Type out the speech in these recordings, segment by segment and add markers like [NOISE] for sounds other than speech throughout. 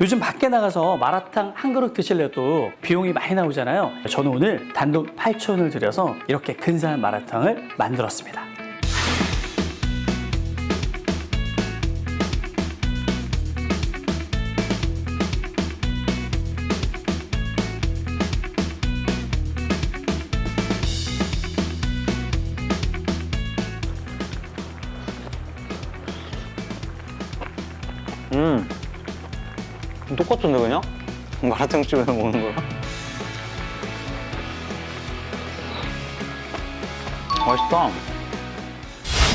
요즘 밖에 나가서 마라탕 한 그릇 드시려도 비용이 많이 나오잖아요. 저는 오늘 단돈 8,000원을 들여서 이렇게 근사한 마라탕을 만들었습니다. 음. 똑같은데 그냥? 마라탕집에서 먹는 거랑? 맛있다.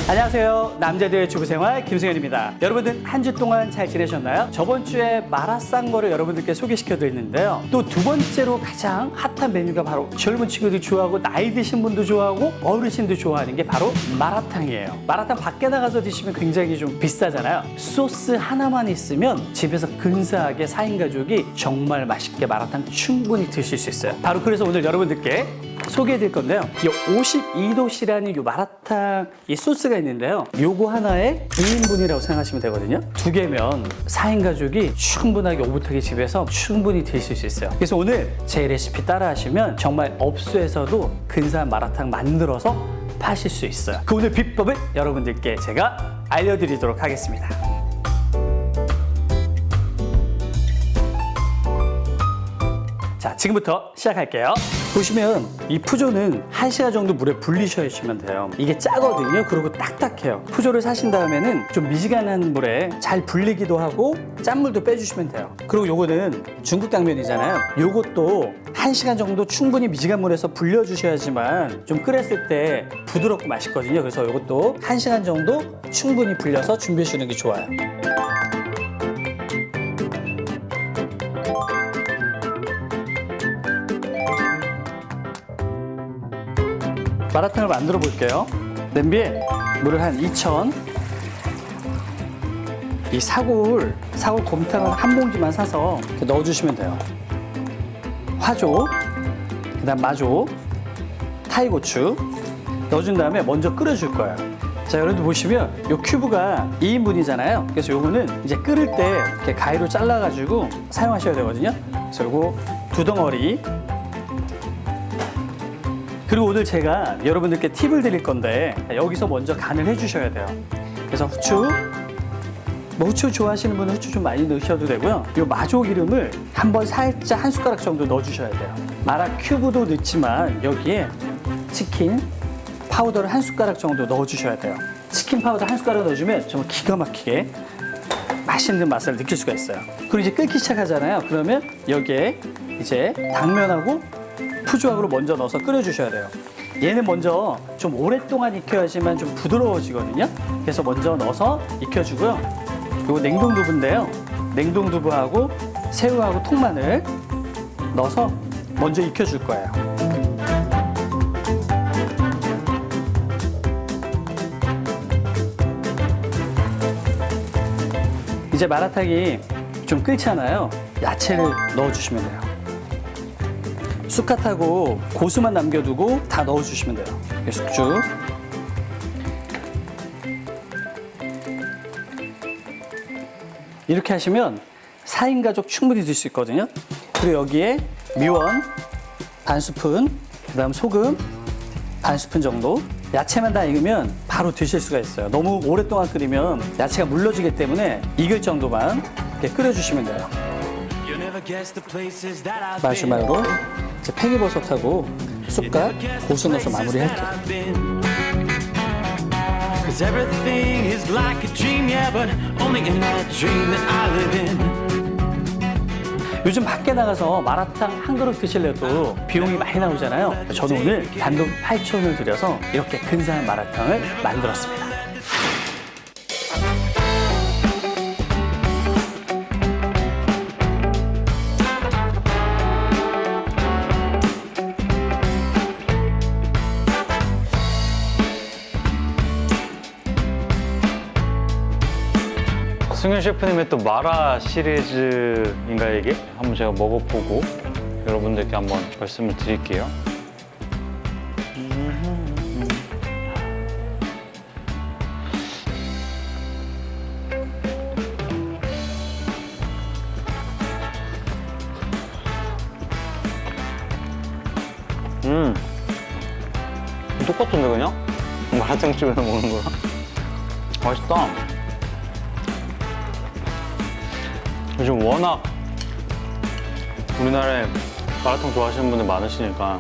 안녕하세요. 남자들의 주부생활 김승현입니다. 여러분들 한 주 동안 잘 지내셨나요? 저번 주에 마라샹궈를 여러분들께 소개시켜 드렸는데요. 또 두 번째로 가장 핫한 메뉴가 바로 젊은 친구들이 좋아하고 나이 드신 분도 좋아하고 어르신도 좋아하는 게 바로 마라탕이에요. 마라탕 밖에 나가서 드시면 굉장히 좀 비싸잖아요. 소스 하나만 있으면 집에서 근사하게 4인 가족이 정말 맛있게 마라탕 충분히 드실 수 있어요. 바로 그래서 오늘 여러분들께 소개해 드릴 건데요. 이 52도씨라는 이 마라탕 이 소스가 있는데요. 요거 하나에 2인분이라고 생각하시면 되거든요. 두 개면 4인 가족이 충분하게 오붓하게 집에서 충분히 드실 수 있어요. 그래서 오늘 제 레시피 따라 하시면 정말 업소에서도 근사한 마라탕 만들어서 파실 수 있어요. 그 오늘 비법을 여러분들께 제가 알려드리도록 하겠습니다. 자, 지금부터 시작할게요. 보시면 이 푸조는 1시간 정도 물에 불리셔주시면 돼요. 이게 짜거든요. 그리고 딱딱해요. 푸조를 사신 다음에는 좀 미지근한 물에 잘 불리기도 하고 짠물도 빼주시면 돼요. 그리고 요거는 중국 당면이잖아요. 요것도 1시간 정도 충분히 미지근 물에서 불려주셔야지만 좀 끓였을 때 부드럽고 맛있거든요. 그래서 요것도 1시간 정도 충분히 불려서 준비해 주는 게 좋아요. 마라탕을 만들어 볼게요. 냄비에 물을 한 2천. 이 사골, 사골 곰탕을 한 봉지만 사서 이렇게 넣어주시면 돼요. 화조, 그 다음 마조, 타이고추 넣어준 다음에 먼저 끓여줄 거예요. 자, 여러분들 보시면 요 큐브가 2인분이잖아요. 그래서 요거는 이제 끓을 때 이렇게 가위로 잘라가지고 사용하셔야 되거든요. 그래서 요거 두 덩어리 그리고 오늘 제가 여러분들께 팁을 드릴 건데 여기서 먼저 간을 해주셔야 돼요. 그래서 후추, 뭐 후추 좋아하시는 분은 후추 좀 많이 넣으셔도 되고요. 이 마조 기름을 한번 살짝 한 숟가락 정도 넣어주셔야 돼요. 마라 큐브도 넣지만 여기에 치킨 파우더를 한 숟가락 정도 넣어주셔야 돼요. 치킨 파우더 한 숟가락 넣어주면 정말 기가 막히게 맛있는 맛을 느낄 수가 있어요. 그리고 이제 끓기 시작하잖아요. 그러면 여기에 이제 당면하고 푸주하고를 먼저 넣어서 끓여주셔야 돼요. 얘는 먼저 좀 오랫동안 익혀야지만 좀 부드러워지거든요. 그래서 먼저 넣어서 익혀주고요. 그리고 냉동 두부인데요. 냉동 두부하고 새우하고 통마늘 넣어서 먼저 익혀줄 거예요. 이제 마라탕이 좀 끓잖아요. 야채를 넣어주시면 돼요. 쑥갓하고 고수만 남겨두고 다 넣어주시면 돼요. 이렇게 숙주. 이렇게 하시면 4인 가족 충분히 드실 수 있거든요. 그리고 여기에 미원 반 스푼, 그 다음 소금 반 스푼 정도. 야채만 다 익으면 바로 드실 수가 있어요. 너무 오랫동안 끓이면 야채가 물러지기 때문에 익을 정도만 이렇게 끓여주시면 돼요. 마시멜로 이제 팽이버섯하고 쑥갓 고수 넣어서 마무리할게요. Cause everything is like a dream, yeah, but only in that dream that I live in. 요즘 밖에 나가서 마라탕 한 그릇 드시려도 비용이 많이 나오잖아요. 저는 오늘 단돈 8,000원을 들여서 이렇게 근사한 마라탕을 만들었습니다. 이선희 셰프님의 또 마라 시리즈인가 이게? 한번 제가 먹어보고 여러분들께 한번 말씀을 드릴게요. 음 똑같은데 그냥? 마라탕집에서 먹는 거랑 맛있다 요즘 워낙 우리나라에 마라탕 좋아하시는 분들 많으시니까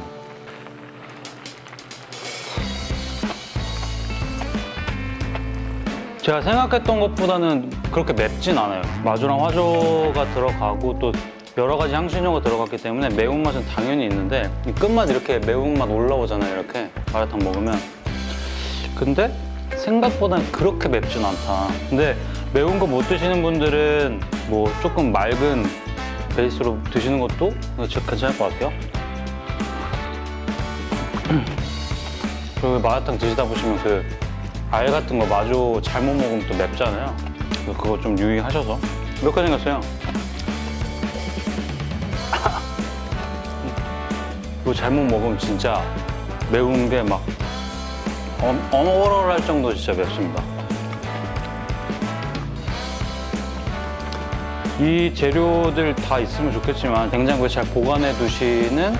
제가 생각했던 것보다는 그렇게 맵진 않아요. 마주랑 화조가 들어가고 또 여러 가지 향신료가 들어갔기 때문에 매운맛은 당연히 있는데 이 끝맛 이렇게 매운맛 올라오잖아요. 이렇게 마라탕 먹으면. 근데 생각보다는 그렇게 맵진 않다. 근데 매운 거 못 드시는 분들은 뭐 조금 맑은 베이스로 드시는 것도 괜찮을 것 같아요. [CLEARS THROAT] 그리고 마라탕 드시다 보시면 그 알 같은 거 마주 잘못 먹으면 또 맵잖아요. 그거 좀 유의하셔서 이렇게 생겼어요. [LAUGHS] 이거 잘못 먹으면 진짜 매운 게 막 어머얼할 정도 진짜 맵습니다. 이 재료들 다 있으면 좋겠지만 냉장고에 잘 보관해 두시는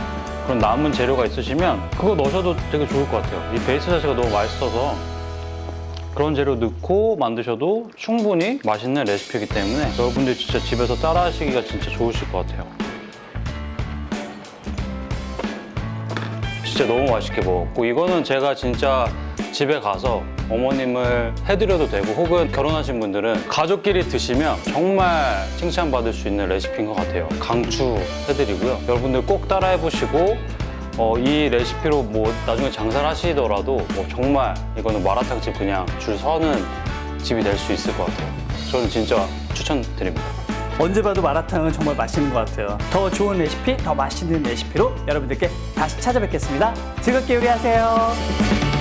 그런 남은 재료가 있으시면 그거 넣으셔도 되게 좋을 것 같아요. 이 베이스 자체가 너무 맛있어서 그런 재료 넣고 만드셔도 충분히 맛있는 레시피이기 때문에 여러분들 진짜 집에서 따라 하시기가 진짜 좋으실 것 같아요. 진짜 너무 맛있게 먹었고 이거는 제가 진짜 집에 가서 어머님을 해드려도 되고 혹은 결혼하신 분들은 가족끼리 드시면 정말 칭찬받을 수 있는 레시피인 것 같아요. 강추해드리고요. 여러분들 꼭 따라해보시고 어, 이 레시피로 뭐 나중에 장사를 하시더라도 뭐 정말 이거는 마라탕집 그냥 줄 서는 집이 될 수 있을 것 같아요. 저는 진짜 추천드립니다. 언제 봐도 마라탕은 정말 맛있는 것 같아요. 더 좋은 레시피, 더 맛있는 레시피로 여러분들께 다시 찾아뵙겠습니다. 즐겁게 요리하세요.